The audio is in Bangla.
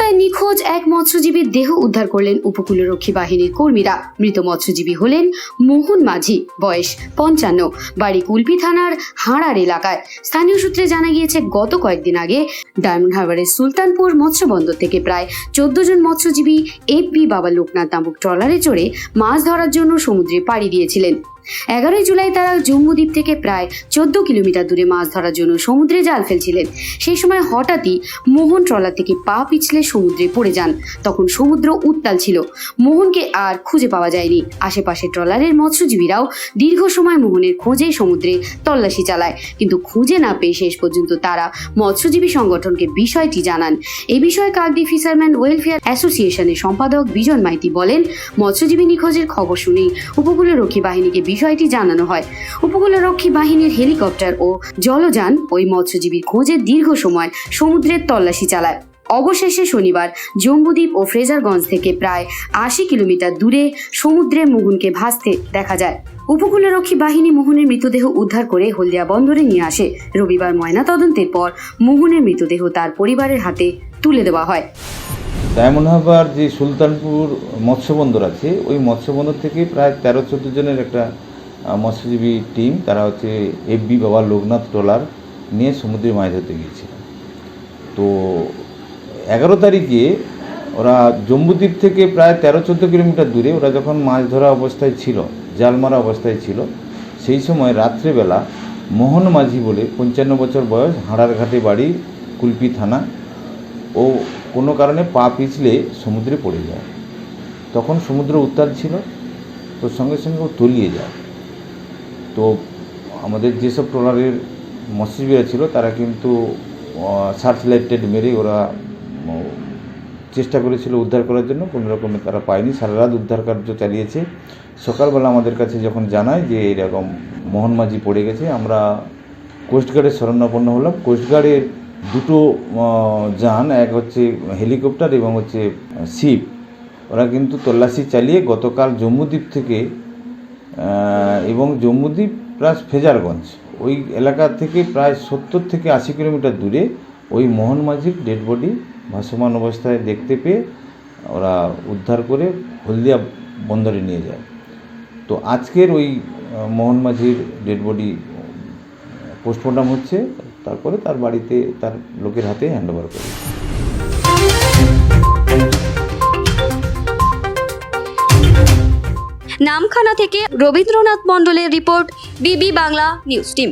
নিখোঁজ এক মৎস্যজীবীর দেহ উদ্ধার করলেন উপকূলরক্ষী বাহিনীর কর্মীরা। মৃত মৎস্যজীবী হলেন মোহন মাঝি, বয়স পঞ্চান্ন, বাড়ি কুলপি থানার হাড়ার এলাকায়। স্থানীয় সূত্রে জানা গিয়েছে, গত কয়েকদিন আগে ডায়মন্ড হারবারের সুলতানপুর মৎস্য বন্দর থেকে প্রায় চোদ্দ জন মৎস্যজীবী এফ বি বাবা লোকনাথ নামক ট্রলারে চড়ে মাছ ধরার জন্য সমুদ্রে পাড়ি দিয়েছিলেন। এগারোই জুলাই তারা জম্মুদ্বীপ থেকে প্রায় চোদ্দ কিলোমিটার দূরে মাছ ধরার জন্য সমুদ্রে জাল ফেলছিলেন। সেই সময় হঠাৎই মোহন ট্রলার থেকে পা পিছলে সমুদ্রে পড়ে যান। তখন সমুদ্র উত্তাল ছিল। মোহনকে আর খুঁজে পাওয়া যায়নি। আশেপাশে ট্রলারের মৎস্যজীবীরাও দীর্ঘ সময় মোহনের খোঁজে সমুদ্রে তল্লাশি চালায়। কিন্তু খুঁজে না পেয়ে শেষ পর্যন্ত তারা মৎস্যজীবী সংগঠনকে বিষয়টি জানান। এ বিষয়ে কাকদি ফিশারম্যান ওয়েলফেয়ার অ্যাসোসিয়েশনের সম্পাদক বিজন মাইতি বলেন, মৎস্যজীবী নিখোঁজের খবর শুনেই উপকূলরক্ষী বাহিনীকে বিষয়টি জানানো হয়। উপকূলরক্ষী বাহিনীর হেলিকপ্টার ও জলযান ওই মৎস্যজীবীর খোঁজে দীর্ঘ সময় সমুদ্রের তল্লাশি চালায়। অবশেষে শনিবার জম্বুদ্বীপ ও ফ্রেজারগঞ্জ থেকে প্রায় আশি কিলোমিটার দূরে সমুদ্রে মোহনকে ভাসতে দেখা যায়। উপকূলরক্ষী বাহিনী মোহনের মৃতদেহ উদ্ধার করে হলদিয়া বন্দরে নিয়ে আসে। রবিবার ময়নাতদন্তের পর মোহনের মৃতদেহ তার পরিবারের হাতে তুলে দেওয়া হয়। ডায়মন্ড হারবার যে সুলতানপুর মৎস্য বন্দর আছে, ওই মৎস্য বন্দর থেকে প্রায় তেরো চোদ্দ জনের একটা মৎস্যজীবী টিম, তারা হচ্ছে এফবি বাবা লোকনাথ ট্রলার নিয়ে সমুদ্রে মাছ ধরতে গিয়েছিল। তো এগারো তারিখে ওরা জম্বুদ্বীপ থেকে প্রায় তেরো চোদ্দ কিলোমিটার দূরে ওরা যখন মাছ ধরা অবস্থায় ছিল জাল মারা অবস্থায় ছিল, সেই সময় রাত্রেবেলা মোহন মাঝি বলে পঞ্চান্ন বছর বয়স হাড়ার ঘাটে বাড়ি কুলপি থানা ও কোনো কারণে পা পিছলে সমুদ্রে পড়ে যায়। তখন সমুদ্র উত্তাল ছিল, তো সঙ্গে সঙ্গে ও তলিয়ে যায়। তো আমাদের যেসব ট্রলারের মৎস্যজীবীরা ছিল, তারা কিন্তু সার্চ লাইটেড মেরে ওরা চেষ্টা করেছিল উদ্ধার করার জন্য। কোনো রকমে তারা পায়নি। সারা রাত উদ্ধার কার্য চালিয়েছে। সকালবেলা আমাদের কাছে যখন জানায় যে এরকম মোহন মাঝি পড়ে গেছে, আমরা কোস্টগার্ডের শরণাপন্ন হলাম। কোস্টগার্ডের দুটো যান, এক হচ্ছে হেলিকপ্টার এবং হচ্ছে শিপ। ওরা কিন্তু তল্লাশি চালিয়ে গতকাল জম্মুদ্বীপ থেকে এবং জম্মুদ্বীপ প্লাস ফেজারগঞ্জ, ওই এলাকা থেকে প্রায় সত্তর থেকে আশি কিলোমিটার দূরে ওই মোহন মাঝির ডেড বডি ভাসমান অবস্থায় দেখতে পেয়ে ওরা উদ্ধার করে হলদিয়া বন্দরে নিয়ে যায়। তো আজকের ওই মোহন মাঝির ডেড বডি, পোস্টমর্টম হচ্ছে। তারপরে তার বাড়িতে তার লোকের হাতে হ্যান্ড ওভার করে নামখানা থেকে রবীন্দ্রনাথ মণ্ডলের রিপোর্ট, বিবি বাংলা, নিউজ টিম।